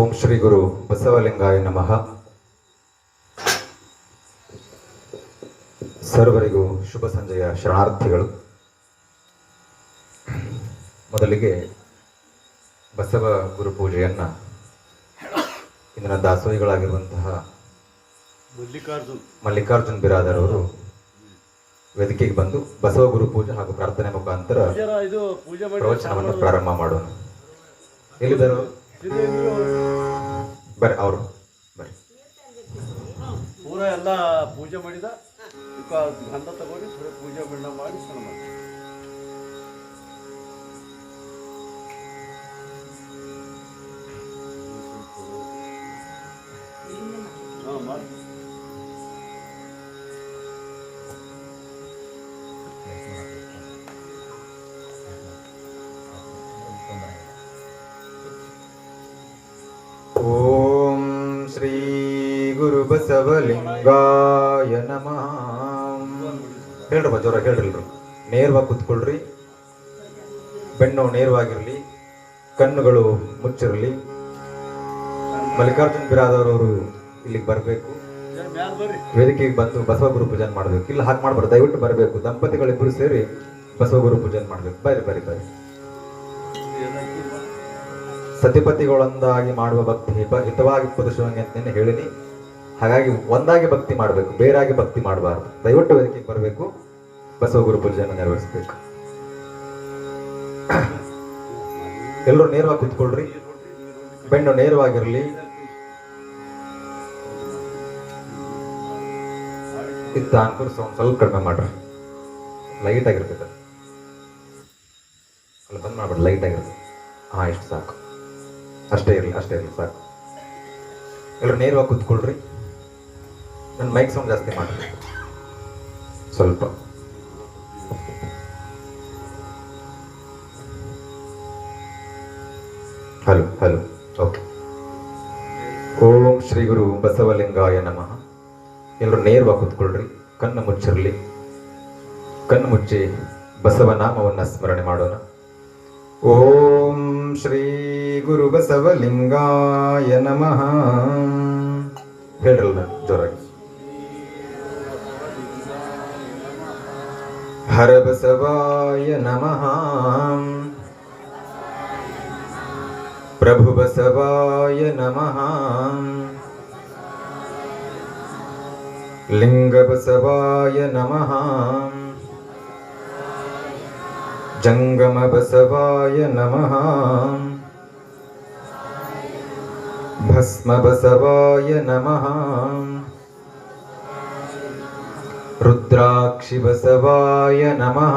ಓಂ ಶ್ರೀ ಗುರು ಬಸವಲಿಂಗಾಯ ನಮಃ. ಸರ್ವರಿಗೂ ಶುಭ ಸಂಜೆಯ ಶರಣಾರ್ಥಿಗಳು. ಮೊದಲಿಗೆ ಬಸವ ಗುರು ಪೂಜೆಯನ್ನ ಇಂದಿನ ದಾಸೋಹಿಗಳಾಗಿರುವಂತಹ ಮಲ್ಲಿಕಾರ್ಜುನ್. ಮಲ್ಲಿಕಾರ್ಜುನ್ ಬಿರಾದರ್ ಅವರು ವೇದಿಕೆಗೆ ಬಂದು ಬಸವ ಗುರು ಪೂಜೆ ಹಾಗೂ ಪ್ರಾರ್ಥನೆ ಮುಖಾಂತರ ಪ್ರವಚನವನ್ನು ಪ್ರಾರಂಭ ಮಾಡೋಣ. ಎಲ್ಲಿದ್ದಾರೆ? ಬರ್ರಿ ಅವರು ಬರ್ರಿ. ಪೂರ ಎಲ್ಲ ಪೂಜೆ ಮಾಡಿದ ಗಂಧ ತಗೊಂಡು ಪೂಜೆ ಮಾಡಿ ಸ್ನಾನ ಮಾಡಿ ಬಸವಲಿಂಗಾಯ ನಮಃ. ಹೇಳ್ರಪ್ಪ ಜೋರ ಹೇಳ್ರಿಲ್ರು. ನೇರವಾಗಿ ಕುತ್ಕೊಳ್ರಿ. ಬೆನ್ನು ನೇರವಾಗಿರಲಿ, ಕಣ್ಣುಗಳು ಮುಚ್ಚಿರಲಿ. ಮಲ್ಲಿಕಾರ್ಜುನ್ ಬಿರಾದವರವರು ಇಲ್ಲಿಗೆ ಬರಬೇಕು. ವೇದಿಕೆಗೆ ಬಂದು ಬಸವ ಗುರು ಪೂಜನ್ ಮಾಡಬೇಕು. ಇಲ್ಲ, ಹಾಗೆ ಮಾಡ್ಬಾರ್ದು ದಯವಿಟ್ಟು ಬರಬೇಕು. ದಂಪತಿಗಳಿಬ್ಬರು ಸೇರಿ ಬಸವ ಗುರು ಪೂಜನ್ ಮಾಡಬೇಕು. ಬರ್ರಿ ಬರ್ರಿ ಬರ್ರಿ. ಸತಿಪತಿಗಳೊಂದಾಗಿ ಮಾಡುವ ಭಕ್ತಿ ಹಿತ- ಹಿತವಾಗಿ ಪುರುಷವಂಗೆ ಅಂತ ಹೇಳಿನಿ. ಹಾಗಾಗಿ ಒಂದಾಗಿ ಭಕ್ತಿ ಮಾಡಬೇಕು, ಬೇರಾಗಿ ಭಕ್ತಿ ಮಾಡಬಾರ್ದು. ದಯವಿಟ್ಟು ವೇದಿಕೆಗೆ ಬರಬೇಕು. ಬಸವ ಗುರು ಪೂಜೆಯನ್ನು ನೆರವೇರಿಸಬೇಕು. ಎಲ್ಲರೂ ನೇರವಾಗಿ ಕುತ್ಕೊಳ್ರಿ. ಬೆಣ್ಣು ನೇರವಾಗಿರಲಿ. ಇತ್ತ ಅನ್ಕೂರ್ ಸೌಂಡ್ ಸ್ವಲ್ಪ ಕಡಿಮೆ ಮಾಡ್ರಿ. ಲೈಟ್ ಆಗಿರ್ತೈತೆ ಅಲ್ಲ, ಬಂದ್ ಮಾಡ್ಬೇಡಿ ಲೈಟ್ ಆಗಿರ್ತದೆ. ಹಾಂ ಇಷ್ಟು ಸಾಕು. ಅಷ್ಟೇ ಇರಲಿ ಅಷ್ಟೇ ಇರಲಿ, ಸಾಕು. ಎಲ್ಲರೂ ನೇರವಾಗಿ ಕುತ್ಕೊಳ್ರಿ. ನನ್ನ ಮೈಕ್ ಸೌಂಡ್ ಜಾಸ್ತಿ ಮಾಡ್ರಿ ಸ್ವಲ್ಪ. Hello hello, okay. ಓಂ ಶ್ರೀ ಗುರು ಬಸವಲಿಂಗಾಯ ನಮಃ. ಎಲ್ಲರೂ ನೇರವಾಗಿ ಕೂತ್ಕೊಳ್ರಿ, ಕಣ್ಣು ಮುಚ್ಚಿರಲಿ. ಕಣ್ಣು ಮುಚ್ಚಿ ಬಸವ ನಾಮವನ್ನು ಸ್ಮರಣೆ ಮಾಡೋಣ. ಓಂ ಶ್ರೀ ಗುರು ಬಸವಲಿಂಗಾಯ ನಮಃ. ಹೇಳ್ರಲ್ಲ ಜೋರಾಗಿ. ಹರ ಬಸವಾಯ ನಮಃ ಪ್ರಭು ಬಸವಾಯ ನಮಃ ಲಿಂಗ ಬಸವಾಯ ನಮಃ ಜಂಗಮ ಬಸವಾಯ ನಮಃ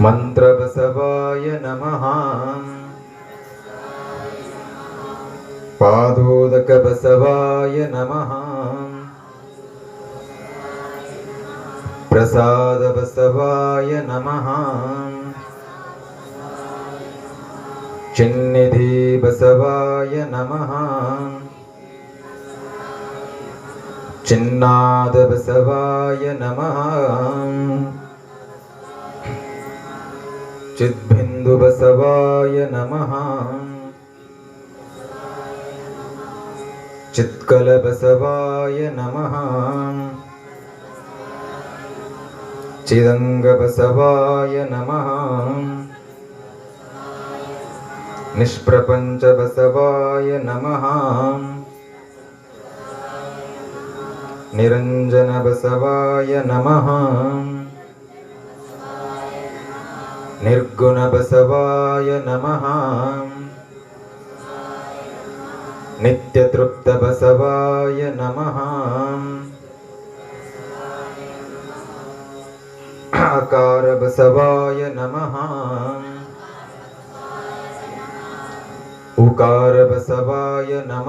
ಭಸ್ಮ ಬಸವಾಯ ನಮಃ ರುದ್ರಾಕ್ಷಿ ಬಸವಾಯ ನಮಃ ಮಂತ್ರ ಬಸವಾಯ ನಮಃ ಪಾದೋದಕ ಬಸವಾಯ ನಮಃ ಪ್ರಸಾದ ಬಸವಾಯ ನಮಃ ಚಿನ್ನಿಧಿ ಬಸವಾಯ ನಮಃ ಚಿನ್ನಾದ నిరంజనబసవాయ నమ నిర్గుణబసవాయ నమ నిత్యతృప్తబసవాయ నమ ఆకారబసవాయ నమ ఉకారబసవాయ నమ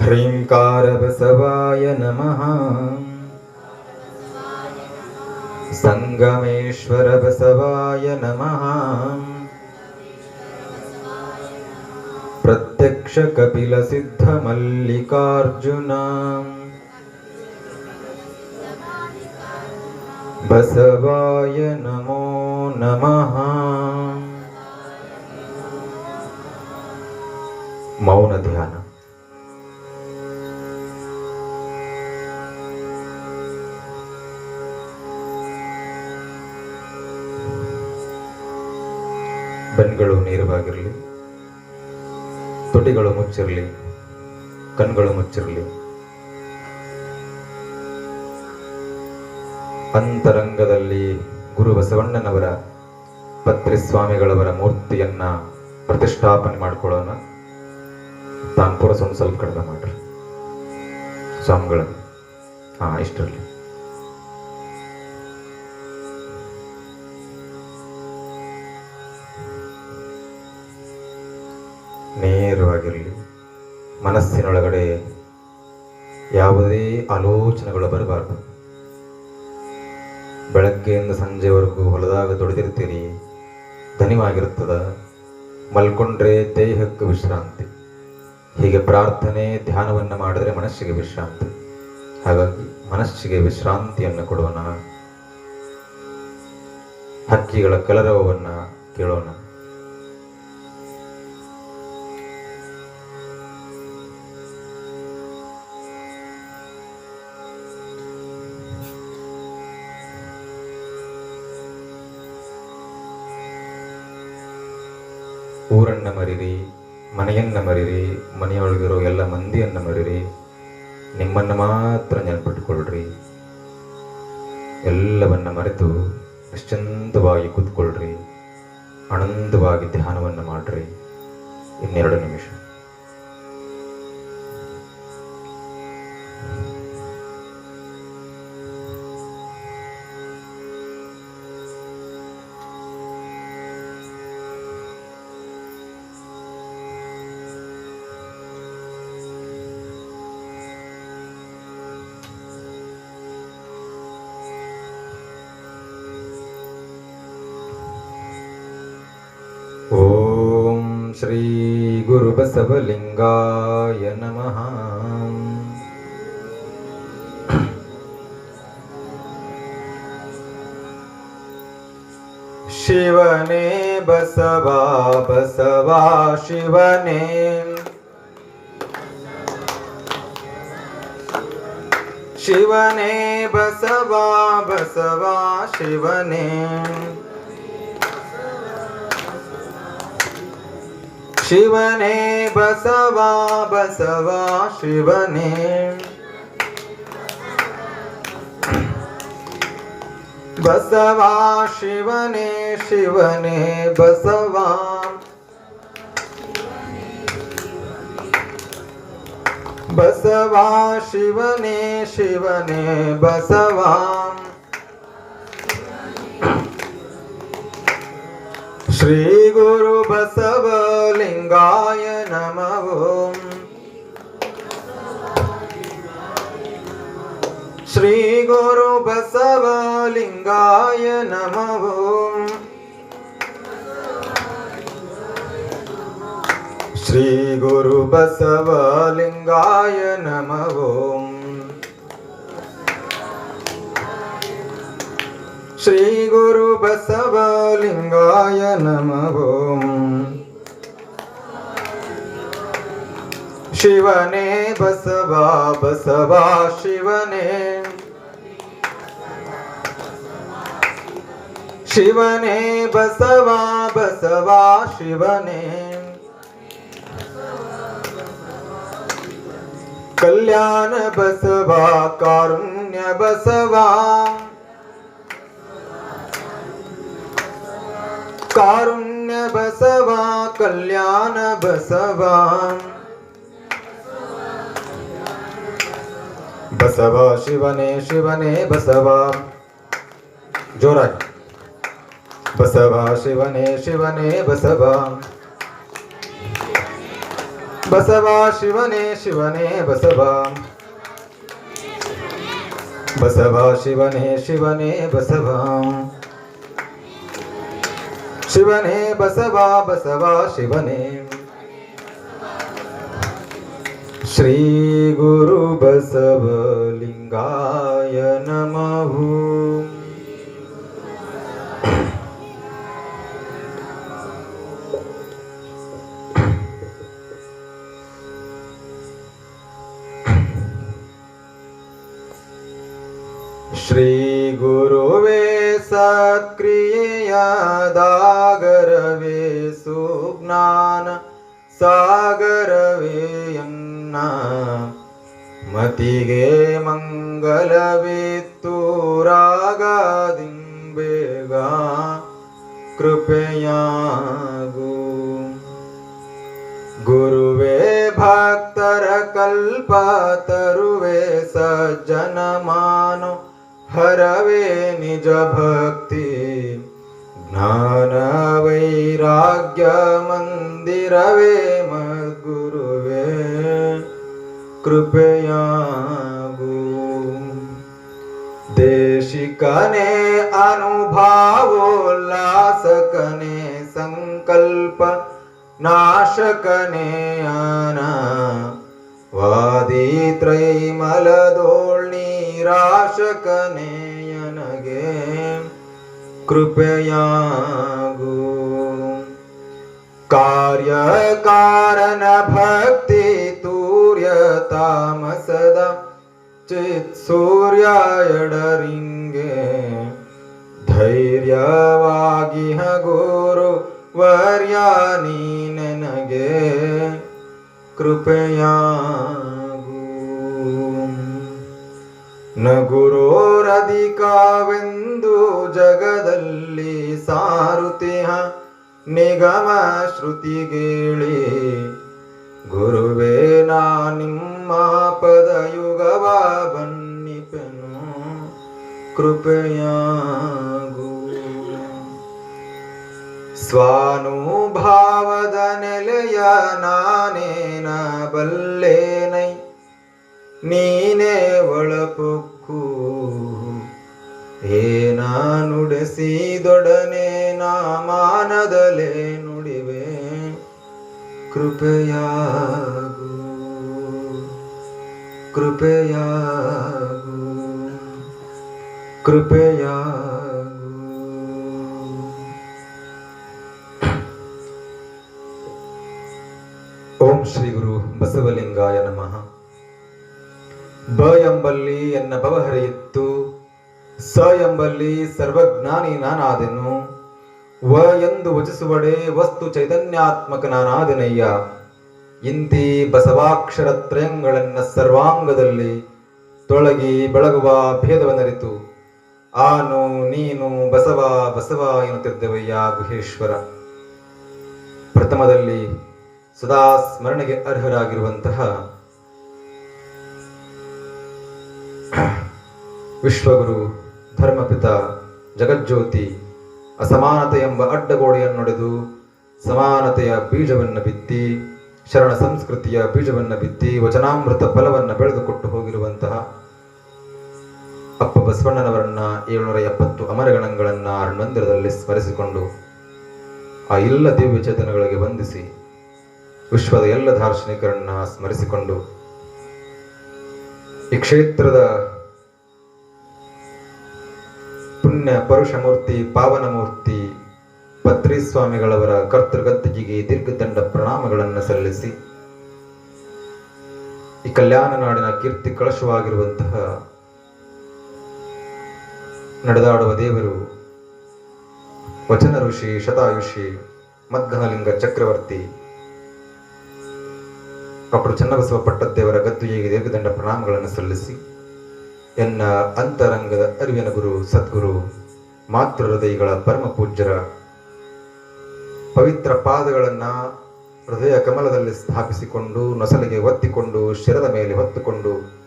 ह्रीङ्कारबसवाय नमः। सङ्गमेश्वरबसवाय नमः। प्रत्यक्षकपिलसिद्धमल्लिकार्जुन। बसवाय नमो नमः। मौनध्यानम्। ಬೆನ್ಗಳು ನೇರವಾಗಿರಲಿ ತುಟಿಗಳು ಮುಚ್ಚಿರಲಿ ಕಣ್ಗಳು ಮುಚ್ಚಿರಲಿ. ಅಂತರಂಗದಲ್ಲಿ ಗುರು ಬಸವಣ್ಣನವರ, ಪತ್ರಿಸ್ವಾಮಿಗಳವರ ಮೂರ್ತಿಯನ್ನ ಪ್ರತಿಷ್ಠಾಪನೆ ಮಾಡ್ಕೊಳ್ಳೋಣ. ತಾನ್ಪುರ ಸುಣ್ಣ ಸ್ವಲ್ಪ ಕಡಿಮೆ ಮಾಡ್ರಿ. ಸ್ವಾಮಿಗಳನ್ನು ಹಾ, ಇಷ್ಟರಲ್ಲಿ. ನೇರವಾಗಿರಲಿ. ಮನಸ್ಸಿನೊಳಗಡೆ ಯಾವುದೇ ಆಲೋಚನೆಗಳು ಬರಬಾರ್ದು. ಬೆಳಗ್ಗೆಯಿಂದ ಸಂಜೆವರೆಗೂ ಹೊಲದಾಗ ದುಡಿದಿರ್ತೀರಿ. ಧನಿವಾಗಿರುತ್ತದೆ. ಮಲ್ಕೊಂಡ್ರೆ ದೇಹಕ್ಕೆ ವಿಶ್ರಾಂತಿ. ಹೀಗೆ ಪ್ರಾರ್ಥನೆ, ಧ್ಯಾನವನ್ನು ಮಾಡಿದರೆ ಮನಸ್ಸಿಗೆ ವಿಶ್ರಾಂತಿ. ಹಾಗಾಗಿ ಮನಸ್ಸಿಗೆ ವಿಶ್ರಾಂತಿಯನ್ನು ಕೊಡೋಣ. ಹಕ್ಕಿಗಳ ಕಲರವವನ್ನು ಕೇಳೋಣ. ಮನೆಯನ್ನ ಮರಿರಿ, ಮನೆಯೊಳಗಿರೋ ಎಲ್ಲ ಮಂದಿಯನ್ನ ಮರೀರಿ, ನಿಮ್ಮನ್ನ ಮಾತ್ರ ನೆನಪಿಟ್ಕೊಳ್ರಿ. ಎಲ್ಲವನ್ನ ಮರೆತು ನಿಶ್ಚಂತವಾಗಿ ಕೂತ್ಕೊಳ್ರಿ. ಆನಂದವಾಗಿ ಧ್ಯಾನವನ್ನು ಮಾಡ್ರಿ. ಇನ್ನೆರಡು ನಿಮಿಷ. ಶಿವನೇ ಬಸವಾ ಬಸವಾ ಶಿವನೇ ಶಿವನೇ ಬಸವಾ ಬಸವಾ ಶಿವನೇ ಶಿವನೇ ಬಸವಾ ಬಸವಾ ಶಿವನೇ ಬಸವಾ ಶಿವನೇ ಶಿವನೇ ಬಸವಾ. ಬಸವಾ ಶಿವನೇ ಶಿವನೇ ಬಸವಾ. ಶ್ರೀ ಗುರು ಬಸವ ಲಿಂಗಾಯ ನಮಃ. ಓಂ ಶ್ರೀ ಗುರು ಬಸವಲಿಂಗಾಯ ನಮಃ ಓಂ ಶ್ರೀ ಗುರು ಬಸವಲಿಂಗಾಯ ನಮಃ ಓಂ ಶಿವನೇ ಬಸವ ಬಸವ ಶಿವನೇ ಶಿವನೇ ಬಸವ ಬಸವ ಶಿವನೇ ಕಲ್ಯಾಣ ಬಸವ ಕಾರುಣ್ಯ ಬಸವ ಕಾರುಣ್ಯ ಬಸವ ಕಲ್ಯಾಣ ಬಸವ ಬಸವ ಶಿವನೇ ಶಿವನೇ ಬಸವ ಜೋರಾಗಿ ಬಸವ ಶಿವನೇ ಶಿವನೇ ಬಸವ ಬಸವ ಶಿವನೇ ಶಿವನೇ ಬಸವ ಬಸವ ಶಿವನೇ ಶಿವನೇ ಬಸವ ಶಿವನೇ ಬಸವ श्रीगुरुबसवलिङ्गाय नमः। श्रीगुरुवे सग्रियदागरवे सुज्ञान सागरवेयम् ಶ್ರೀ ಗುರುವೇ ಸಕ್ರಿಯೆಯಾದಾಗರವೇ ಸುಜ್ಞಾನ ಸಾಗರವೇ ಎನ್ನ ಮತಿಗೆ ಮಂಗಲವಿತ್ತು ರಾಗದಿಂಬೇಗ ಕೃಪೆಯಾಗು ಗುರುವೇ ಭಕ್ತರ ಕಲ್ಪ ತರುವೆ ಸಜ್ಜನ ಮಾನು ಹರವೇ ನಿಜ ಭಕ್ತಿ ಜ್ಞಾನ ವೈರಾಗ್ಯ ಮಂದಿರವೇ ಮದ್ಗುರುವೇ कृपया गु देशिकणे अनुभावोल्लासकने संकल्पनाशकनेयन वादित्रयिमलदोर्निराशकनेयनगे कृपया गु कार्यकारणभक्ति ತಾಮಸದ ಚಿತ್ ಸೂರ್ಯ ಎಡರಿಂಗೆ ಧೈರ್ಯವಾಗಿ ಹಗೋರು ವರ್ಯ ನೀ ನನಗೆ ಕೃಪೆಯಾಗು. ನ ಗುರೋರಧಿಕವೆಂದು ಜಗದಲ್ಲಿ ಸಾರುತಿಹ ನಿಗಮ ಶ್ರುತಿಗೇಳಿ ಗುರುವೇ ನಾ ನಿಮ್ಮ ಪದಯುಗವ ಬನ್ನಿಪೆನು ಕೃಪೆಯಾಗು ಸ್ವಾನುಭಾವದ ನೆಲೆಯ ನಾನೇನ ಬಲ್ಲೇನೈ ನೀನೇ ಒಳಪೊಕ್ಕು. ಏನ ಕೃಪೆಯಾಗು ಕೃಪೆಯಾಗು ಕೃಪೆಯಾಗು. ಓಂ ಶ್ರೀ ಗುರು ಬಸವಲಿಂಗಾಯ ನಮಃ. ಬ ಎಂಬಲ್ಲಿ ಎನ್ನ ಭವಹರಿಯಿತ್ತು ಸ ಎಂಬಲ್ಲಿ ಸರ್ವಜ್ಞಾನಿ ನಾನಾದೆನು. ವ ಎಂದು ವಚಿಸುವಡೆ ವಸ್ತು ಚೈತನ್ಯಾತ್ಮಕ ನಾನಾದಿನಯ್ಯ ಇಂತಿ ಬಸವಾಕ್ಷರ ತ್ರಯಂಗಳನ್ನ ಸರ್ವಾಂಗದಲ್ಲಿ ತೊಳಗಿ ಬೆಳಗುವ ಭೇದವನ್ನರಿತು. ಆನು ನೀನು ಬಸವ ಬಸವ ಎನ್ನುತ್ತಿದ್ದವಯ್ಯ ಗುಹೇಶ್ವರ. ಪ್ರಥಮದಲ್ಲಿ ಸದಾ ಸ್ಮರಣೆಗೆ ಅರ್ಹರಾಗಿರುವಂತಹ ವಿಶ್ವಗುರು ಧರ್ಮಪಿತ ಜಗಜ್ಯೋತಿ ಅಸಮಾನತೆ ಎಂಬ ಅಡ್ಡಗೋಡೆಯನ್ನೊಡೆದು ಸಮಾನತೆಯ ಬೀಜವನ್ನು ಬಿತ್ತಿ, ಶರಣ ಸಂಸ್ಕೃತಿಯ ಬೀಜವನ್ನು ಬಿತ್ತಿ, ವಚನಾಮೃತ ಫಲವನ್ನು ಬೆಳೆದುಕೊಟ್ಟು ಹೋಗಿರುವಂತಹ ಅಪ್ಪ ಬಸವಣ್ಣನವರನ್ನ ಏಳ್ನೂರ ಎಪ್ಪತ್ತು ಅಮರಗಣಗಳನ್ನ ಮಂದಿರದಲ್ಲಿ ಸ್ಮರಿಸಿಕೊಂಡು ಆ ಎಲ್ಲ ದಿವ್ಯ ಚೇತನಗಳಿಗೆ ವಂದಿಸಿ ವಿಶ್ವದ ಎಲ್ಲ ದಾರ್ಶನಿಕರನ್ನ ಸ್ಮರಿಸಿಕೊಂಡು ಈ ಕ್ಷೇತ್ರದ ಪುಣ್ಯ ಪರುಷಮೂರ್ತಿ ಪಾವನ ಮೂರ್ತಿ ಪತ್ರಿ ಸ್ವಾಮಿಗಳವರ ಕರ್ತೃಗದ್ದಿಗೆಗೆ ದೀರ್ಘದಂಡ ಪ್ರಣಾಮಗಳನ್ನು ಸಲ್ಲಿಸಿ. ಈ ಕಲ್ಯಾಣ ನಾಡಿನ ಕೀರ್ತಿ ಕಳಶವಾಗಿರುವಂತಹ ನಡೆದಾಡುವ ದೇವರು ವಚನ ಋಷಿ, ಶತಾಯುಷಿ ಮದ್ಗನಲಿಂಗ ಚಕ್ರವರ್ತಿ, ಡಾಕ್ಟರ್ ಚನ್ನಬಸವ ಪಟ್ಟದ್ದೇವರ ಗದ್ದುಗೆಗೆ ದೀರ್ಘದಂಡ ಪ್ರಣಾಮಗಳನ್ನು ಸಲ್ಲಿಸಿ. ಎನ್ನ ಅಂತರಂಗದ ಅರಿವಿನ ಗುರು, ಸದ್ಗುರು, ಮಾತೃ ಹೃದಯಗಳ ಪರಮ ಪೂಜ್ಯರ. ಪವಿತ್ರ ಪಾದಗಳನ್ನು ಹೃದಯ ಕಮಲದಲ್ಲಿ ಸ್ಥಾಪಿಸಿಕೊಂಡು, ನೊಸಲಿಗೆ ಒತ್ತಿಕೊಂಡು, ಶಿರದ ಮೇಲೆ ಹೊತ್ತುಕೊಂಡು,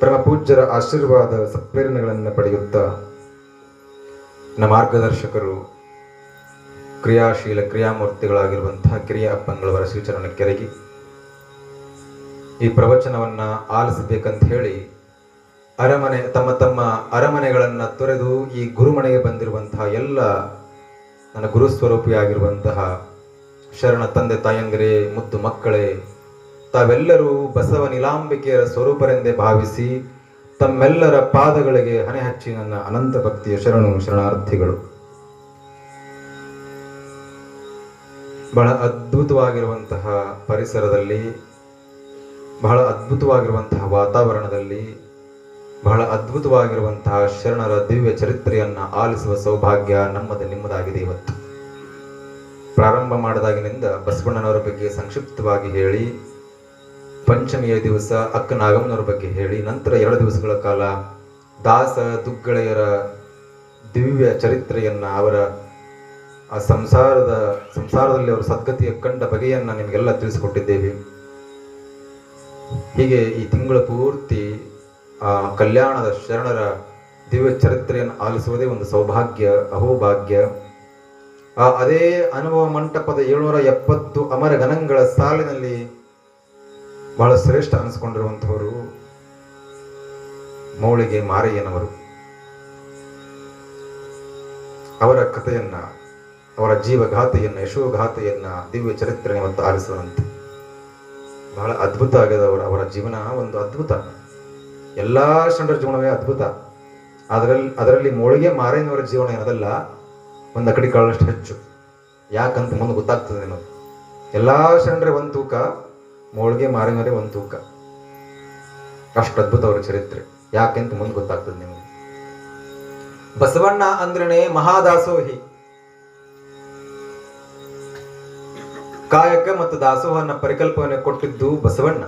ಪರಮ ಪೂಜ್ಯರ ಆಶೀರ್ವಾದ ಸತ್ಪ್ರೇರಣೆಗಳನ್ನು ಪಡೆಯುತ್ತಾ. ನಮ್ಮ ಮಾರ್ಗದರ್ಶಕರು, ಕ್ರಿಯಾಶೀಲ ಕ್ರಿಯಾಮೂರ್ತಿಗಳಾಗಿರುವಂತಹ ಕಿರಿಯ ಅಪ್ಪಂಗಳವರ ಸೂಚನೆ ಕೆರಗಿ ಈ ಪ್ರವಚನವನ್ನು ಆಲಿಸಬೇಕಂತ ಹೇಳಿ ಅರಮನೆ, ತಮ್ಮ ತಮ್ಮ ಅರಮನೆಗಳನ್ನು ತೊರೆದು ಈ ಗುರುಮನೆಗೆ ಬಂದಿರುವಂತಹ ಎಲ್ಲ ನನ್ನ ಗುರುಸ್ವರೂಪಿಯಾಗಿರುವಂತಹ ಶರಣ ತಂದೆ, ತಾಯಂದಿರೇ ಮುದ್ದು ಮಕ್ಕಳೇ, ತಾವೆಲ್ಲರೂ ಬಸವ ನೀಲಾಂಬಿಕೆಯರ ಸ್ವರೂಪರೆಂದೇ ಭಾವಿಸಿ ತಮ್ಮೆಲ್ಲರ ಪಾದಗಳಿಗೆ ಹಣೆ ಹಚ್ಚಿ ನನ್ನ ಅನಂತ ಭಕ್ತಿಯ ಶರಣು ಶರಣಾರ್ಥಿಗಳು. ಬಹಳ ಅದ್ಭುತವಾಗಿರುವಂತಹ ಪರಿಸರದಲ್ಲಿ, ಬಹಳ ಅದ್ಭುತವಾಗಿರುವಂತಹ ವಾತಾವರಣದಲ್ಲಿ ಬಹಳ ಅದ್ಭುತವಾಗಿರುವಂತಹ ಶರಣರ ದಿವ್ಯ ಚರಿತ್ರೆಯನ್ನು ಆಲಿಸುವ ಸೌಭಾಗ್ಯ ನಮ್ಮದು ನಿಮ್ಮದಾಗಿದೆ ಇವತ್ತು. ಪ್ರಾರಂಭ ಮಾಡಿದಾಗಿನಿಂದ ಬಸವಣ್ಣನವರ ಬಗ್ಗೆ ಸಂಕ್ಷಿಪ್ತವಾಗಿ ಹೇಳಿ, ಪಂಚಮಿಯ ದಿವಸ ಅಕ್ಕ ನಾಗಮ್ಮನವರ ಬಗ್ಗೆ ಹೇಳಿ, ನಂತರ ಎರಡು ದಿವಸಗಳ ಕಾಲ ದಾಸ ದುಗ್ಗಳೆಯರ ದಿವ್ಯ ಚರಿತ್ರೆಯನ್ನು ಅವರ ಆ ಸಂಸಾರದ, ಸಂಸಾರದಲ್ಲಿ ಅವರ ಸದ್ಗತಿಯ ಕಂಡ ಬಗೆಯನ್ನು ನಿಮಗೆಲ್ಲ ತಿಳಿಸಿಕೊಟ್ಟಿದ್ದೇವೆ. ಹೀಗೆ ಈ ತಿಂಗಳ ಪೂರ್ತಿ ಆ ಕಲ್ಯಾಣದ ಶರಣರ ದಿವ್ಯ ಚರಿತ್ರೆಯನ್ನು ಆಲಿಸುವುದೇ ಒಂದು ಸೌಭಾಗ್ಯ, ಅಹೋಭಾಗ್ಯ. ಆ ಅದೇ ಅನುಭವ ಮಂಟಪದ ಏಳ್ನೂರ ಎಪ್ಪತ್ತು ಅಮರ ಗಣಗಳ ಸಾಲಿನಲ್ಲಿ ಬಹಳ ಶ್ರೇಷ್ಠ ಅನಿಸ್ಕೊಂಡಿರುವಂಥವರು ಮೌಳಿಗೆ ಮಾರಯ್ಯನವರು. ಅವರ ಕಥೆಯನ್ನ, ಅವರ ಜೀವಘಾತೆಯನ್ನ ಯಶೋಘಾತೆಯನ್ನ ದಿವ್ಯ ಚರಿತ್ರೆ ಇವತ್ತು ಆಲಿಸುವಂತೆ. ಬಹಳ ಅದ್ಭುತ ಆಗಿದೆ ಅವರ ಅವರ ಜೀವನ. ಒಂದು ಅದ್ಭುತ. ಎಲ್ಲಾ ಶರಣರ ಜೀವನವೇ ಅದ್ಭುತ. ಅದರಲ್ಲಿ ಅದರಲ್ಲಿ ಮೋಳಿಗೆ ಮಾರಯ್ಯನವರ ಜೀವನ ಏನದಲ್ಲ ಒಂದು ಅಕಡಿ ಕಾಳಷ್ಟು ಹೆಚ್ಚು. ಯಾಕಂತ ಮುಂದೆ ಗೊತ್ತಾಗ್ತದೆ ನಿಮಗೆ. ಎಲ್ಲ ಶರಣರೇ ಒಂದು ತೂಕ, ಮೋಳಿಗೆ ಮಾರಯ್ಯನವರೇ ಒಂದು ತೂಕ. ಅಷ್ಟು ಅದ್ಭುತ ಅವರ ಚರಿತ್ರೆ. ಯಾಕೆಂತ ಮುಂದೆ ಗೊತ್ತಾಗ್ತದೆ ನಿಮಗೆ. ಬಸವಣ್ಣ ಅಂದ್ರೇನೆ ಮಹಾದಾಸೋಹಿ. ಕಾಯಕ ಮತ್ತು ದಾಸೋಹನ ಪರಿಕಲ್ಪನೆ ಕೊಟ್ಟಿದ್ದು ಬಸವಣ್ಣ.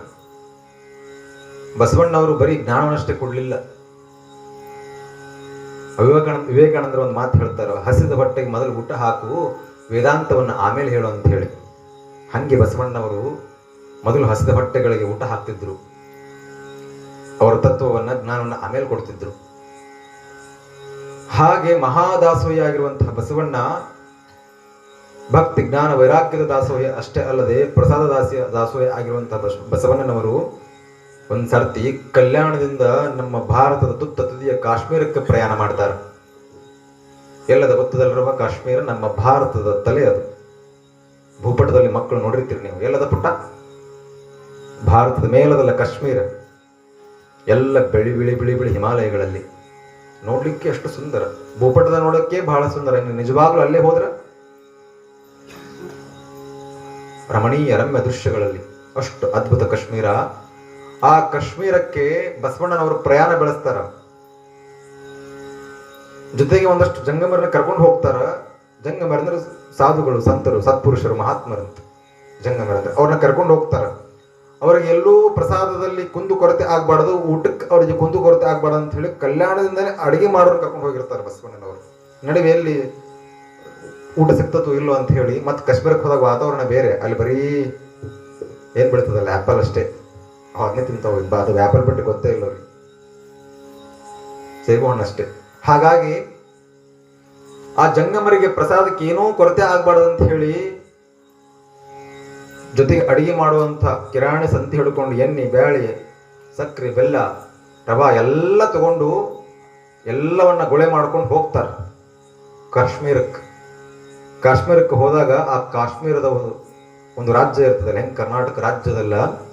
ಬಸವಣ್ಣವರು ಬರೀ ಜ್ಞಾನವನ್ನಷ್ಟೇ ಕೊಡಲಿಲ್ಲ. ವಿವೇಕಾನಂದ ವಿವೇಕಾನಂದರು ಒಂದು ಮಾತು ಹೇಳ್ತಾರೆ, ಹಸಿದ ಹೊಟ್ಟೆಗೆ ಮೊದಲು ಊಟ ಹಾಕು, ವೇದಾಂತವನ್ನು ಆಮೇಲೆ ಹೇಳು ಅಂತ ಹೇಳಿ. ಹಾಗೆ ಬಸವಣ್ಣವರು ಮೊದಲು ಹಸಿದ ಹೊಟ್ಟೆಗಳಿಗೆ ಊಟ ಹಾಕ್ತಿದ್ರು. ಅವರ ತತ್ವವನ್ನು, ಜ್ಞಾನವನ್ನು ಆಮೇಲೆ ಕೊಡ್ತಿದ್ರು. ಹಾಗೆ ಮಹಾದಾಸೋಹಿ ಆಗಿರುವಂತಹ ಬಸವಣ್ಣ ಭಕ್ತಿ ಜ್ಞಾನ ವೈರಾಗ್ಯದ ದಾಸೋಹಿ ಅಷ್ಟೇ ಅಲ್ಲದೆ ಪ್ರಸಾದ ದಾಸಿಯ ದಾಸೋಹಿ ಆಗಿರುವಂತಹ ಬಸವಣ್ಣನವರು ಒಂದ್ ಸರ್ತಿ ಕಲ್ಯಾಣದಿಂದ ನಮ್ಮ ಭಾರತದ ತುತ್ತ ತುದಿಯ ಕಾಶ್ಮೀರಕ್ಕೆ ಪ್ರಯಾಣ ಮಾಡ್ತಾರೆ. ಎಲ್ಲದ ಗೊತ್ತದಲ್ಲಿರುವ ಕಾಶ್ಮೀರ ನಮ್ಮ ಭಾರತದ ತಲೆ ಅದು. ಭೂಪಟದಲ್ಲಿ ಮಕ್ಕಳು ನೋಡಿರ್ತೀರಿ ನೀವು, ಎಲ್ಲದ ಪುಟ್ಟ? ಭಾರತದ ಮೇಲದಲ್ಲ ಕಾಶ್ಮೀರ. ಎಲ್ಲ ಬಿಳಿ ಬಿಳಿ ಬಿಳಿ ಬಿಳಿ ಹಿಮಾಲಯಗಳಲ್ಲಿ. ನೋಡ್ಲಿಕ್ಕೆ ಅಷ್ಟು ಸುಂದರ. ಭೂಪಟದ ನೋಡಕ್ಕೆ ಬಹಳ ಸುಂದರ. ಇನ್ನು ನಿಜವಾಗ್ಲೂ ಅಲ್ಲೇ ಹೋದ್ರ? ರಮಣೀಯ ರಮ್ಯ ದೃಶ್ಯಗಳಲ್ಲಿ. ಅಷ್ಟು ಅದ್ಭುತ ಕಾಶ್ಮೀರ. ಆ ಕಾಶ್ಮೀರಕ್ಕೆ ಬಸವಣ್ಣನವರು ಪ್ರಯಾಣ ಬೆಳೆಸ್ತಾರ. ಜೊತೆಗೆ ಒಂದಷ್ಟು ಜಂಗಮರನ್ನ ಕರ್ಕೊಂಡು ಹೋಗ್ತಾರ. ಜಂಗಮರಂದ್ರೆ ಸಾಧುಗಳು, ಸಂತರು, ಸತ್ಪುರುಷರು, ಮಹಾತ್ಮರಂತ ಜಂಗಮರಂದ್ರೆ ಅವ್ರನ್ನ ಕರ್ಕೊಂಡು ಹೋಗ್ತಾರ. ಅವ್ರಿಗೆ ಎಲ್ಲೂ ಪ್ರಸಾದದಲ್ಲಿ ಕುಂದು ಕೊರತೆ ಆಗ್ಬಾರ್ದು, ಊಟಕ್ಕೆ ಅವರಿಗೆ ಕುಂದು ಕೊರತೆ ಆಗ್ಬಾರ್ದು ಅಂತ ಹೇಳಿ ಕಲ್ಯಾಣದಿಂದಲೇ ಅಡಿಗೆ ಮಾಡೋರು ಕರ್ಕೊಂಡು ಹೋಗಿರ್ತಾರೆ ಬಸವಣ್ಣನವರು. ನಡುವೆ ಎಲ್ಲಿ ಊಟ ಸಿಗ್ತದೋ ಇಲ್ಲೋ ಅಂತ ಹೇಳಿ ಮತ್ತೆ ಕಾಶ್ಮೀರಕ್ಕೆ ಹೋದಾಗ ವಾತಾವರಣ ಬೇರೆ. ಅಲ್ಲಿ ಬರೀ ಏನ್ ಬಿಡ್ತದಲ್ಲ ಆಪಲ್ ಅಷ್ಟೇ. ಅದನ್ನೇ ತಿಂತಾವೆ. ಅದು ವ್ಯಾಪಾರ ಬಿಟ್ಟು ಗೊತ್ತೇ ಇಲ್ಲ ಅವ್ರಿಗೆ. ಸೇಬು ಹಣ್ಣು ಅಷ್ಟೇ. ಹಾಗಾಗಿ ಆ ಜಂಗಮರಿಗೆ ಪ್ರಸಾದಕ್ಕೆ ಏನೂ ಕೊರತೆ ಆಗ್ಬಾರ್ದು ಅಂತ ಹೇಳಿ ಜೊತೆಗೆ ಅಡಿಗೆ ಮಾಡುವಂತ ಕಿರಾಣಿ ಸಂತಿ ಹಿಡ್ಕೊಂಡು ಎಣ್ಣೆ, ಬ್ಯಾಳಿ, ಸಕ್ಕರೆ, ಬೆಲ್ಲ, ರವಾ ಎಲ್ಲ ತಗೊಂಡು ಎಲ್ಲವನ್ನ ಗೊಳೆ ಮಾಡ್ಕೊಂಡು ಹೋಗ್ತಾರೆ. ಕಾಶ್ಮೀರಕ್ಕೆ. ಕಾಶ್ಮೀರಕ್ಕೆ ಹೋದಾಗ ಆ ಕಾಶ್ಮೀರದ ಒಂದು ಒಂದು ರಾಜ್ಯ ಇರ್ತದಲ್ಲ ಹೆಂಗ್ ಕರ್ನಾಟಕ ರಾಜ್ಯದಲ್ಲ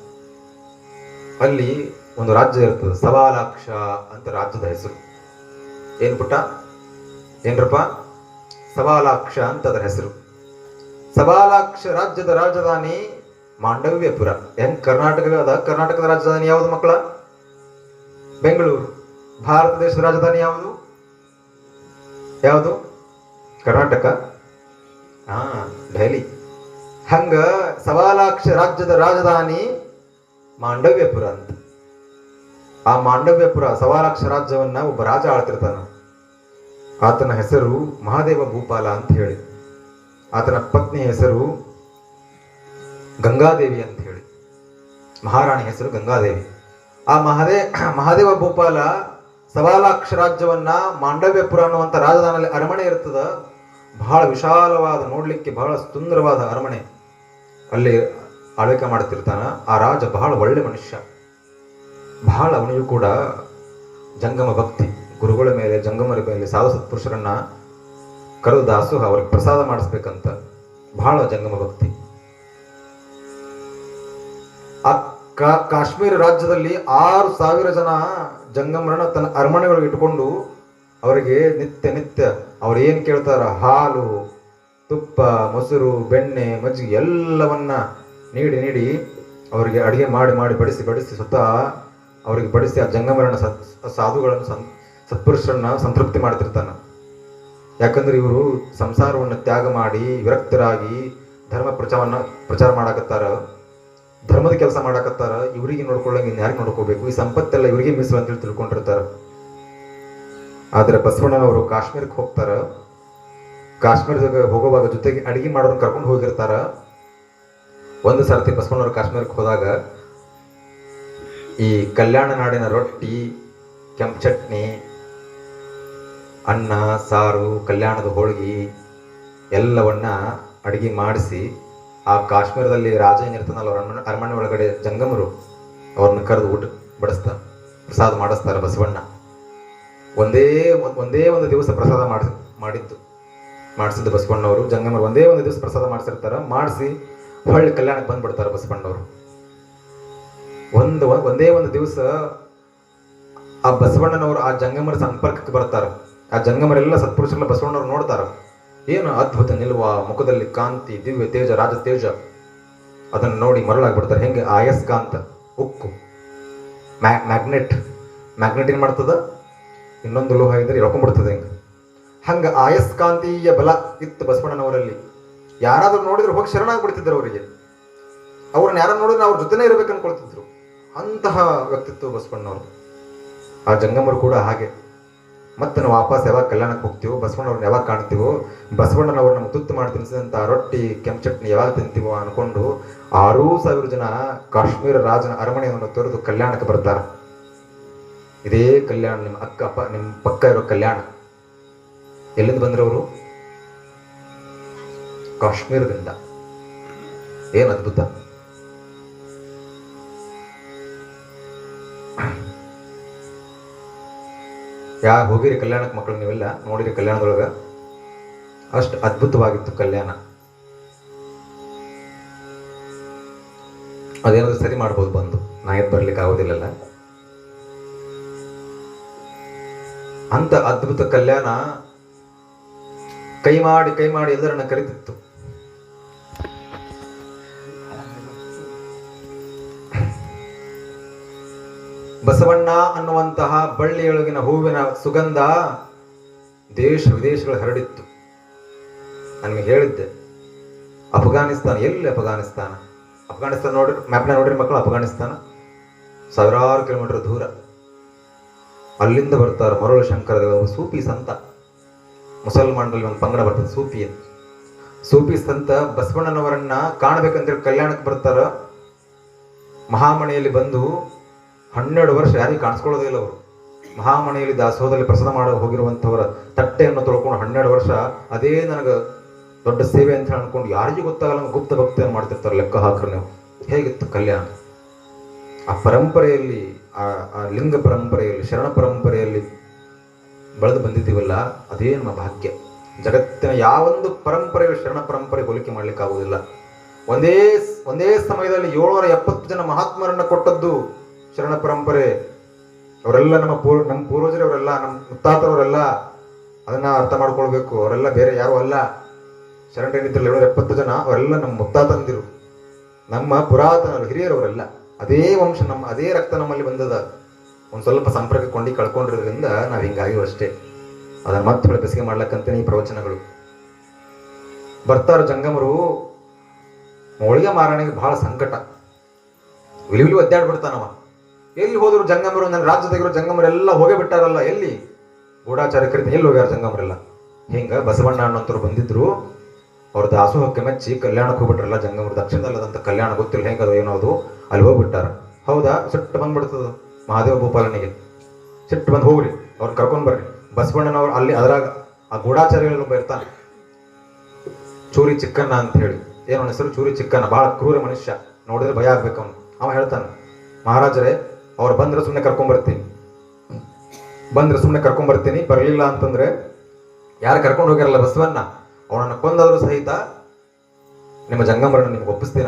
ಅಲ್ಲಿ ಒಂದು ರಾಜ್ಯ ಇರ್ತದೆ, ಸವಾಲಾಕ್ಷ ಅಂತ ರಾಜ್ಯದ ಹೆಸರು. ಏನ್ ಪುಟ್ಟ? ಏನ್ರಪ್ಪ? ಸವಾಲಾಕ್ಷ ಅಂತ ಅದರ ಹೆಸರು. ಸವಾಲಾಕ್ಷ ರಾಜ್ಯದ ರಾಜಧಾನಿ ಮಾಂಡವ್ಯಪುರ. ಹೆಂಗ್ ಕರ್ನಾಟಕದ ಕರ್ನಾಟಕದ ರಾಜಧಾನಿ ಯಾವುದು ಮಕ್ಕಳ? ಬೆಂಗಳೂರು. ಭಾರತ ದೇಶದ ರಾಜಧಾನಿ ಯಾವುದು? ಯಾವುದು? ಕರ್ನಾಟಕ. ಹಾ ಡೆಹಲಿ ಹಂಗ ಸವಾಲಾಕ್ಷ ರಾಜ್ಯದ ರಾಜಧಾನಿ ಮಾಂಡವ್ಯಪುರ ಅಂತ. ಆ ಮಾಂಡವ್ಯಪುರ ಸವಾಲಕ್ಷ ರಾಜ್ಯವನ್ನ ಒಬ್ಬ ರಾಜ ಆಳ್ತಿರ್ತಾನ. ಆತನ ಹೆಸರು ಮಹಾದೇವ ಭೂಪಾಲ ಅಂತ ಹೇಳಿ. ಆತನ ಪತ್ನಿ ಹೆಸರು ಗಂಗಾದೇವಿ ಅಂತ ಹೇಳಿ. ಮಹಾರಾಣಿ ಹೆಸರು ಗಂಗಾದೇವಿ. ಆ ಮಹಾದೇ, ಮಹಾದೇವ ಭೂಪಾಲ ಸವಾಲಾಕ್ಷ ರಾಜ್ಯವನ್ನ ಮಾಂಡವ್ಯಪುರ ಅನ್ನುವಂಥ ರಾಜಧಾನಿಯಲ್ಲಿ ಅರಮನೆ ಇರ್ತದ. ಬಹಳ ವಿಶಾಲವಾದ, ನೋಡಲಿಕ್ಕೆ ಬಹಳ ಸುಂದರವಾದ ಅರಮನೆ. ಅಲ್ಲಿ ಆಳ್ವಿಕೆ ಮಾಡ್ತಿರ್ತಾನ ಆ ರಾಜ ಬಹಳ ಒಳ್ಳೆ ಮನುಷ್ಯ. ಬಹಳ ಅವನಿಗೂ ಕೂಡ ಜಂಗಮ ಭಕ್ತಿ. ಗುರುಗಳ ಮೇಲೆ, ಜಂಗಮರ ಮೇಲೆ ಸಾಧು ಸತ್ಪುರುಷರನ್ನ ಕರೆದು ದಾಸೋಹ ಅವ್ರಿಗೆ ಪ್ರಸಾದ ಮಾಡಿಸ್ಬೇಕಂತ ಬಹಳ ಜಂಗಮ ಭಕ್ತಿ. ಆ ಕಾಶ್ಮೀರ ರಾಜ್ಯದಲ್ಲಿ ಆರು ಸಾವಿರ ಜನ ಜಂಗಮರನ್ನ ತನ್ನ ಅರಮನೆಗಳಿಗೆ ಇಟ್ಕೊಂಡು ಅವರಿಗೆ ನಿತ್ಯ ನಿತ್ಯ ಅವ್ರು ಏನು ಕೇಳ್ತಾರ? ಹಾಲು, ತುಪ್ಪ, ಮೊಸರು, ಬೆಣ್ಣೆ, ಮಜ್ಜಿಗೆ ಎಲ್ಲವನ್ನ ನೀಡಿ ನೀಡಿ, ಅವರಿಗೆ ಅಡುಗೆ ಮಾಡಿ ಮಾಡಿ ಬಡಿಸಿ ಬಡಿಸಿ ಸ್ವತಃ ಅವರಿಗೆ ಬಡಿಸಿ ಆ ಜಂಗಮರಣ ಸತ್, ಸಾಧುಗಳನ್ನು ಸಂ, ಸತ್ಪುರುಷರನ್ನ ಸಂತೃಪ್ತಿ ಮಾಡ್ತಿರ್ತಾನೆ. ಯಾಕಂದ್ರೆ ಇವರು ಸಂಸಾರವನ್ನು ತ್ಯಾಗ ಮಾಡಿ ವಿರಕ್ತರಾಗಿ ಧರ್ಮ ಪ್ರಚಾರವನ್ನು ಪ್ರಚಾರ ಮಾಡಾಕತ್ತಾರ. ಧರ್ಮದ ಕೆಲಸ ಮಾಡಾಕತ್ತಾರ. ಇವರಿಗೆ ನೋಡ್ಕೊಳ್ಳಂಗೆ ಇನ್ನು ಯಾರಿಗೆ ನೋಡ್ಕೋಬೇಕು? ಈ ಸಂಪತ್ತೆಲ್ಲ ಇವರಿಗೆ ಮೀಸಲು ಅಂತೇಳಿ ತಿಳ್ಕೊಂಡಿರ್ತಾರ. ಆದ್ರೆ ಬಸವಣ್ಣನವರು ಕಾಶ್ಮೀರಕ್ಕೆ ಹೋಗ್ತಾರ. ಕಾಶ್ಮೀರದಾಗ ಹೋಗುವಾಗ ಜೊತೆಗೆ ಅಡಿಗೆ ಮಾಡೋರನ್ನ ಕರ್ಕೊಂಡು ಹೋಗಿರ್ತಾರ. ಒಂದು ಸರ್ತಿ ಬಸವಣ್ಣವರು ಕಾಶ್ಮೀರಕ್ಕೆ ಹೋದಾಗ ಈ ಕಲ್ಯಾಣ ನಾಡಿನ ರೊಟ್ಟಿ, ಕೆಂಪು ಚಟ್ನಿ, ಅನ್ನ, ಸಾರು, ಕಲ್ಯಾಣದ ಹೋಳಿಗೆ ಎಲ್ಲವನ್ನ ಅಡಿಗೆ ಮಾಡಿಸಿ ಆ ಕಾಶ್ಮೀರದಲ್ಲಿ ರಾಜ ಏನಿರ್ತಾನಲ್ಲ ಅವ್ರ ಅರಮನೆ ಅರಮನೆ ಒಳಗಡೆ ಜಂಗಮರು ಅವ್ರನ್ನ ಕರೆದು ಊಟ ಬಡಿಸ್ತಾರೆ ಪ್ರಸಾದ ಮಾಡಿಸ್ತಾರೆ ಬಸವಣ್ಣ. ಒಂದೇ ಒಂದೇ ಒಂದು ದಿವಸ ಪ್ರಸಾದ ಮಾಡಿ ಮಾಡಿದ್ದು, ಮಾಡಿಸಿದ್ದು ಬಸವಣ್ಣವರು. ಜಂಗಮರು ಒಂದೇ ಒಂದು ದಿವಸ ಪ್ರಸಾದ ಮಾಡಿಸಿರ್ತಾರೆ. ಮಾಡಿಸಿ ಹೊಳ್ಳಿ ಕಲ್ಯಾಣಕ್ಕೆ ಬಂದ್ಬಿಡ್ತಾರೆ ಬಸವಣ್ಣವರು. ಒಂದು ಒಂದೇ ಒಂದು ದಿವಸ ಆ ಬಸವಣ್ಣನವರು ಆ ಜಂಗಮರ ಸಂಪರ್ಕಕ್ಕೆ ಬರ್ತಾರೆ. ಆ ಜಂಗಮರೆಲ್ಲ ಸತ್ಪುರುಷರೆಲ್ಲ ಬಸವಣ್ಣವ್ರು ನೋಡ್ತಾರೆ. ಏನು ಅದ್ಭುತ ನಿಲ್ವ, ಮುಖದಲ್ಲಿ ಕಾಂತಿ, ದಿವ್ಯ ತೇಜ, ರಾಜ ತೇಜ. ಅದನ್ನು ನೋಡಿ ಮರಳಾಗ್ಬಿಡ್ತಾರೆ. ಹೆಂಗೆ ಆಯಸ್ಕಾಂತ, ಉಕ್ಕು. ಮ್ಯಾಗ್ನೆಟ್. ಮ್ಯಾಗ್ನೆಟ್ ಏನು ಮಾಡ್ತದ? ಇನ್ನೊಂದು ಲೋಹ ಇದ್ರೆ ಎಳ್ಕೊಂಡ್ಬಿಡ್ತದೆ ಹೆಂಗೆ. ಹಂಗೆ ಆಯಸ್ಕಾಂತೀಯ ಬಲ ಇತ್ತು ಬಸವಣ್ಣನವರಲ್ಲಿ. ಯಾರಾದ್ರೂ ನೋಡಿದ್ರೆ ಹೋಗಿ ಶರಣಾಗ್ಬಿಡ್ತಿದ್ರು ಅವರಿಗೆ. ಅವ್ರನ್ನ ಯಾರು ನೋಡಿದ್ರೆ ಅವ್ರ ಜೊತೆನೇ ಇರ್ಬೇಕು ಅನ್ಕೊಳ್ತಿದ್ರು. ಅಂತಹ ವ್ಯಕ್ತಿತ್ವ ಬಸವಣ್ಣವ್ರು ಆ ಜಂಗಮರು ಕೂಡ ಹಾಗೆ. ಮತ್ತೆ ನಾವು ವಾಪಸ್ ಯಾವಾಗ ಕಲ್ಯಾಣಕ್ಕೆ ಹೋಗ್ತೀವೋ, ಬಸವಣ್ಣವ್ರನ್ನ ಯಾವಾಗ ಕಾಣ್ತೀವೋ ಬಸವಣ್ಣನವ್ರನ್ನ ತುತ್ತು ಮಾಡಿ ತಿನ್ಸಿದಂಥ ರೊಟ್ಟಿ, ಕೆಂಪು ಚಟ್ನಿ ಯಾವಾಗ ತಿಂತೀವೋ ಅನ್ಕೊಂಡು ಆರೂ ಸಾವಿರ ಜನ ಕಾಶ್ಮೀರ ರಾಜನ ಅರಮನೆಯನ್ನು ತೊರೆದು ಕಲ್ಯಾಣಕ್ಕೆ ಬರ್ತಾರೆ. ಇದೇ ಕಲ್ಯಾಣ, ನಿಮ್ಮ ಅಕ್ಕ, ಅಪ್ಪ, ನಿಮ್ಮ ಪಕ್ಕ ಇರೋ ಕಲ್ಯಾಣ. ಎಲ್ಲಿಂದ ಬಂದ್ರವರು ಕಾಶ್ಮೀರದಿಂದ. ಏನ್ ಅದ್ಭುತ? ಯಾ ಹೋಗಿರಿ ಕಲ್ಯಾಣಕ್ಕೆ ಮಕ್ಕಳು ನೀವೆಲ್ಲ? ನೋಡಿರಿ ಕಲ್ಯಾಣದೊಳಗ? ಅಷ್ಟು ಅದ್ಭುತವಾಗಿತ್ತು ಕಲ್ಯಾಣ. ಅದೇನಾದ್ರೂ ಸರಿ ಮಾಡ್ಬೋದು ಬಂದು. ನಾ ಎದ್ದು ಬರ್ಲಿಕ್ಕೆ ಆಗೋದಿಲ್ಲಲ್ಲ. ಅಂತ ಅದ್ಭುತ ಕಲ್ಯಾಣ ಕೈ ಮಾಡಿ ಕೈ ಮಾಡಿ ಎಲ್ಲರನ್ನ ಕರೀತಿತ್ತು. ಬಸವಣ್ಣ ಅನ್ನುವಂತಹ ಬಳ್ಳಿಯೊಳಗಿನ ಹೂವಿನ ಸುಗಂಧ ದೇಶ ವಿದೇಶಗಳು ಹರಡಿತ್ತು. ನನಗೆ ಹೇಳಿದ್ದೆ, ಅಫ್ಘಾನಿಸ್ತಾನ, ಎಲ್ಲಿ ಅಫ್ಘಾನಿಸ್ತಾನ? ಅಫ್ಘಾನಿಸ್ತಾನ ನೋಡ್ರಿ, ಮ್ಯಾಪ್ನ ನೋಡ್ರಿ ಮಕ್ಕಳು, ಅಫ್ಘಾನಿಸ್ತಾನ? ಸಾವಿರಾರು ಕಿಲೋಮೀಟರ್ ದೂರ. ಅಲ್ಲಿಂದ ಬರ್ತಾರೆ ಮರಳು ಶಂಕರ ಸೂಪಿ ಸಂತ. ಮುಸಲ್ಮಾನರಲ್ಲಿ ಒಂದು ಪಂಗಡ ಬರ್ತದೆ ಸೂಪಿ ಅಂತ. ಸೂಪಿ ಸಂತ ಬಸವಣ್ಣನವರನ್ನ ಕಾಣ್ಬೇಕಂತೇಳಿ ಕಲ್ಯಾಣಕ್ಕೆ ಬರ್ತಾರ. ಮಹಾಮಣಿಯಲ್ಲಿ ಬಂದು ಹನ್ನೆರಡು ವರ್ಷ ಯಾರಿಗೂ ಕಾಣಿಸ್ಕೊಳ್ಳೋದೇ ಇಲ್ಲ ಅವರು. ಮಹಾಮನೆಯಲ್ಲಿ ದಾಸೋಹದಲ್ಲಿ ಪ್ರಸಾದ ಮಾಡ ಹೋಗಿರುವಂಥವರ ತಟ್ಟೆಯನ್ನು ತೊಳ್ಕೊಂಡು ಹನ್ನೆರಡು ವರ್ಷ ಅದೇ ನನಗೆ ದೊಡ್ಡ ಸೇವೆ ಅಂತ ಹೇಳಿ ಅನ್ಕೊಂಡು ಯಾರಿಗೂ ಗೊತ್ತಾಗಲ್ಲ ಗುಪ್ತ ಭಕ್ತಿಯನ್ನು ಮಾಡ್ತಿರ್ತಾರೆ ಲೆಕ್ಕ ಹಾಕ್ರೆ ನೀವು. ಹೇಗಿತ್ತು ಕಲ್ಯಾಣ? ಆ ಪರಂಪರೆಯಲ್ಲಿ, ಆ ಆ ಲಿಂಗ ಪರಂಪರೆಯಲ್ಲಿ, ಶರಣ ಪರಂಪರೆಯಲ್ಲಿ ಬೆಳೆದು ಬಂದಿದ್ದೀವಲ್ಲ, ಅದೇ ನಮ್ಮ ಭಾಗ್ಯ. ಜಗತ್ತಿನ ಯಾವೊಂದು ಪರಂಪರೆಯ ಶರಣ ಪರಂಪರೆ ಹೋಲಿಕೆ ಮಾಡ್ಲಿಕ್ಕೆ ಆಗುವುದಿಲ್ಲ. ಒಂದೇ ಒಂದೇ ಸಮಯದಲ್ಲಿ ಏಳ್ನೂರ ಎಪ್ಪತ್ತು ಜನ ಮಹಾತ್ಮರನ್ನ ಕೊಟ್ಟದ್ದು ಶರಣ ಪರಂಪರೆ, ಅವರೆಲ್ಲ ನಮ್ಮ ಪೂರ್ ನಮ್ಮ ಪೂರ್ವಜರವರೆಲ್ಲ, ನಮ್ಮ ಮುತ್ತಾತರವರೆಲ್ಲ ಅದನ್ನ ಅರ್ಥ ಮಾಡ್ಕೊಳ್ಬೇಕು. ಅವರೆಲ್ಲ ಬೇರೆ ಯಾರು ಅಲ್ಲ. ಶರಣರೇನಿದ್ರಲ್ಲ ಏಳ್ನೂರ ಎಪ್ಪತ್ತು ಜನ, ಅವರೆಲ್ಲ ನಮ್ಮ ಮುತ್ತಾತಂದಿರು. ನಮ್ಮ ಪುರಾತನರು, ಹಿರಿಯರವರೆಲ್ಲ. ಅದೇ ವಂಶ ನಮ್ಮ, ಅದೇ ರಕ್ತ ನಮ್ಮಲ್ಲಿ ಬಂದದ. ಒಂದು ಸ್ವಲ್ಪ ಸಂಪರ್ಕ ಕೊಂಡಿ ಕಳ್ಕೊಂಡಿರೋದ್ರಿಂದ ನಾವು ಹಿಂಗಾಗಿ ಅಷ್ಟೇ. ಅದನ್ನ ಮತ್ತೆ ಬೆಸಿಗೆ ಮಾಡ್ಲಕ್ಕಂತೇನೆ ಈ ಪ್ರವಚನಗಳು. ಬರ್ತಾರ ಜಂಗಮರು ಹೋಳಿಗೆ ಮಾರಾಣಿಗೆ ಬಹಳ ಸಂಕಟ. ವಿಲಿ ವಿಲಿ ಒದ್ದಾಡ್ಬಿಡ್ತಾನವ. ಎಲ್ಲಿ ಹೋದ್ರು ಜಂಗಮರು, ನನ್ನ ರಾಜ್ಯದಾಗಿರೋ ಜಂಗಮರೆಲ್ಲ ಹೋಗೇ ಬಿಟ್ಟಾರಲ್ಲ, ಎಲ್ಲಿ? ಗೂಢಾಚಾರ ಕರಿತ ಎಲ್ಲಿ ಹೋಗ್ಯಾರ ಜಂಗಮರೆಲ್ಲ? ಹಿಂಗ? ಬಸವಣ್ಣ ಅಣ್ಣಂತರು ಬಂದಿದ್ರು. ಅವ್ರ ದಾಸೋಹಕ್ಕೆ ಮೆಚ್ಚಿ ಕಲ್ಯಾಣಕ್ಕೆ ಹೋಗ್ಬಿಟ್ರಲ್ಲ ಜಂಗಮರು ದಕ್ಷಿಣದಲ್ಲದಂತ ಕಲ್ಯಾಣ ಗೊತ್ತಿಲ್ಲ, ಹೆಂಗದು ಏನೋ ಅದು, ಅಲ್ಲಿ ಹೋಗ್ಬಿಟ್ಟಾರ. ಹೌದಾ? ಸಿಟ್ಟು ಬಂದ್ಬಿಡ್ತದ ಮಹಾದೇವ ಭೂಪಾಲನಿಗೆ ಸಿಟ್ಟು ಬಂದು ಹೋಗ್ರಿ ಅವ್ರು ಕರ್ಕೊಂಡ್ ಬರ್ರಿ. ಬಸವಣ್ಣನವ್ರು ಅಲ್ಲಿ ಅದ್ರಾಗ ಆ ಗೂಢಾಚಾರ್ಯಗಳು ಒಬ್ಬ ಇರ್ತಾನೆ. ಚೂರಿ ಚಿಕ್ಕಣ್ಣ ಅಂತ ಹೇಳಿ. ಏನು ಹೆಸರು? ಚೂರಿ ಚಿಕ್ಕಣ್ಣ ಬಹಳ ಕ್ರೂರ ಮನುಷ್ಯ. ನೋಡಿದ್ರೆ ಭಯ ಆಗ್ಬೇಕು ಅವನು. ಅವ ಹೇಳ್ತಾನೆ, ಮಹಾರಾಜರೇ ಅವ್ರು ಬಂದ್ರೆ ಸುಮ್ಮನೆ ಕರ್ಕೊಂಬರ್ತೀನಿ. ಬಂದ್ರೆ ಸುಮ್ಮನೆ ಕರ್ಕೊಂಬರ್ತೀನಿ, ಬರಲಿಲ್ಲ ಅಂತಂದ್ರೆ ಯಾರು ಕರ್ಕೊಂಡು ಹೋಗ್ಯಾರಲ್ಲ ಬಸವನ್ನ ಅವನನ್ನು ಕೊಂದಾದ್ರೂ ಸಹಿತ ನಿಮ್ಮ ಜಂಗಮರನ್ನು ನಿಮ್ಗೆ ಒಪ್ಪಿಸ್ತೀನಿ.